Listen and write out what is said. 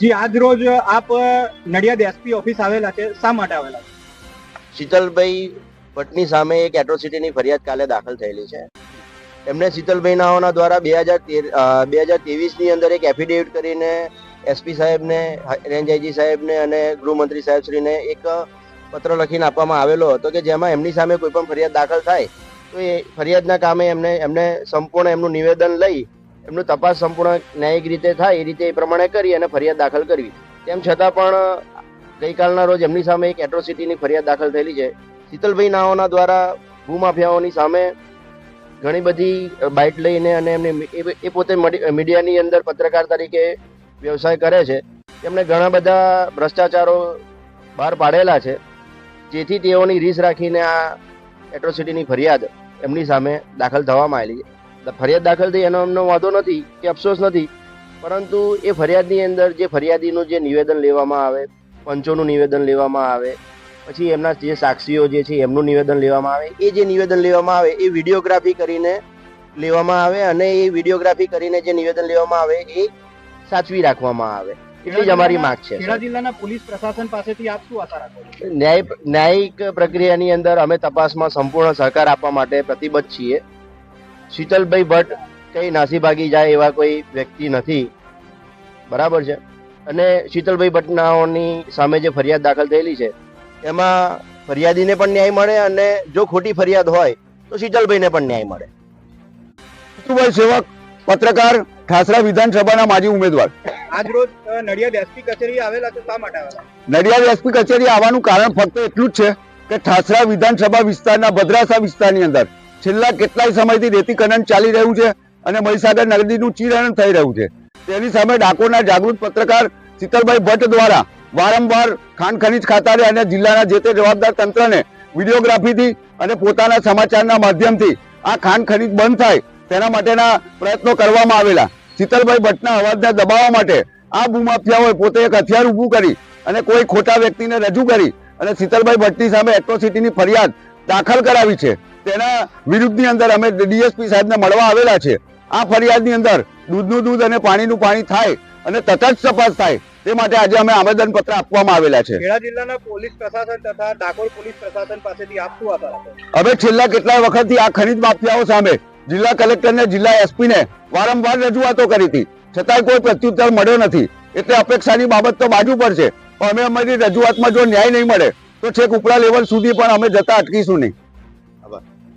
જી, આજ રોજ આપ નડિયાદ એસપી ઓફિસ આવેલા છે. શા માટે આવેલા શીતલભાઈ ભટ્ટની સામે એક એટ્રોસિટીની ફરિયાદ કાલે દાખલ થયેલી છે. એમને શીતલભાઈ નાઓના દ્વારા બે હજાર તેર બે હજાર ત્રેવીસની અંદર એક એફિડેવિટ કરીને એસપી સાહેબને, રેન્જ આઈજી સાહેબને અને ગૃહમંત્રી સાહેબશ્રીને એક પત્ર લખીને આપવામાં આવેલો હતો કે જેમાં એમની સામે કોઈ પણ ફરિયાદ દાખલ થાય, તો એ ફરિયાદના કામે એમને એમને સંપૂર્ણ એમનું નિવેદન લઈ એમનું તપાસ સંપૂર્ણ ન્યાયિક રીતે થાય એ રીતે એ પ્રમાણે કરી અને ફરિયાદ દાખલ કરવી. તેમ છતાં પણ, ગઈકાલના રોજ એમની સામે એક એટ્રોસિટીની ફરિયાદ દાખલ થયેલી છે. શીતલભાઈ નાઓના દ્વારા ભૂમાફિયાઓની સામે ઘણી બધી બાઇટ લઈને અને એમને એ- પોતે મડી- મીડિયાની અંદર પત્રકાર તરીકે વ્યવસાય કરે છે. તેમણે ઘણા બધા ભ્રષ્ટાચારો બહાર પાડેલા છે. જેથી તેઓની રીસ રાખીને આ એટ્રોસિટીની ફરિયાદ એમની સામે દાખલ થવામાં આવેલી છે. ફરિયાદ દાખલ થઈ એનો એમનો વાંધો નથી કે અફસોસ નથી. પરંતુ એ ફરિયાદની અંદર જે ફરિયાદીનું જે નિવેદન લેવામાં આવે પંચોનું નિવેદન લેવામાં આવે પછી એમના જે સાક્ષીઓ જે છે એમનું નિવેદન લેવામાં આવે એ જે નિવેદન લેવામાં આવે એ વિડીયોગ્રાફી કરીને લેવામાં આવે અને એ વિડીયોગ્રાફી કરીને જે નિવેદન લેવામાં આવે એ સાચવી રાખવામાં આવે. એટલી જ અમારી માંગ છે. ખેડા જિલ્લાના પોલીસ પ્રશાસન પાસેથી આપ શું આશા રાખો છો? ન્યાય ન્યાયિક પ્રક્રિયાની અંદર અમે તપાસમાં સંપૂર્ણ સહકાર આપવા માટે પ્રતિબદ્ધ છીએ. શીતલભાઈ ભટ્ટ કઈ નાસીભાગી જાય એવા કોઈ વ્યક્તિ નથી. બરાબર છે? અને શીતલભાઈ ભટ્ટનાઓની સામે જે ફરિયાદ દાખલ થયેલી છે એમાં ફરિયાદીને પણ ન્યાય મળે અને જો ખોટી ફરિયાદ હોય તો શીતલભાઈને પણ ન્યાય મળે. જીતુભાઈ સેવક પત્રકાર ઠાસરા વિધાનસભાના માજી ઉમેદવાર. આજ રોજ નડિયાદ એસપી કચેરી આવેલા છે શા માટે આવેલા? નડિયાદ એસપી કચેરી આવવાનું કારણ ફક્ત એટલું જ છે કે ઠાસરા વિધાનસભા વિસ્તારના ભદ્રાસા વિસ્તારની અંદર છેલ્લા કેટલાય સમયથી રેતી ખનન ચાલી રહ્યું છે અને મહીસાગર નદીનું ચીરહરણ થઈ રહ્યું છે. તેની સામે ડાકોરના જાગૃત પત્રકાર શીતલભાઈ ભટ્ટ દ્વારા વારંવાર ખાણ ખનીજ ખાતાને અને જિલ્લાના જે તે જવાબદાર તંત્રને વિડીયોગ્રાફીથી અને પોતાના સમાચારના માધ્યમથી આ ખાણ ખનીજ બંધ થાય તેના માટેના પ્રયત્નો કરવામાં આવેલા. શીતલભાઈ ભટ્ટના અવાજને દબાવવા માટે આ ભૂમાફિયાઓએ પોતે એક હથિયાર ઊભું કરી અને કોઈ ખોટા વ્યક્તિને રજૂ કરી અને શીતલભાઈ ભટ્ટની સામે એટ્રોસિટીની ફરિયાદ દાખલ કરાવી છે. તેના વિરુદ્ધની અંદર અમે ડીએસપી સાહેબને મળવા આવેલા છે. આ ફરિયાદની અંદર દૂધનું દૂધ અને પાણીનું પાણી થાય અને તટસ્થ તપાસ થાય તે માટે આજે અમે આવેદન પત્ર આપવામાં આવેલા છે. ખેડા જિલ્લાના પોલીસ પ્રશાસન તથા ડાકોર પોલીસ પ્રશાસન પાસેથી આપ શું આશા હવે છેલ્લા કેટલાય વખતથી આ ખનીજ માફિયાઓ સામે જિલ્લા કલેક્ટરને જિલ્લા એસપીને વારંવાર રજૂઆતો કરી હતી. છતાંય કોઈ પ્રત્યુત્તર મળ્યો નથી. એટલે અપેક્ષાની બાબત તો બાજુ પર છે. પણ અમે અમારી રજૂઆતમાં જો ન્યાય નહીં મળે તો છેક ઉપલા લેવલ સુધી પણ અમે જતા અટકીશું નહીં.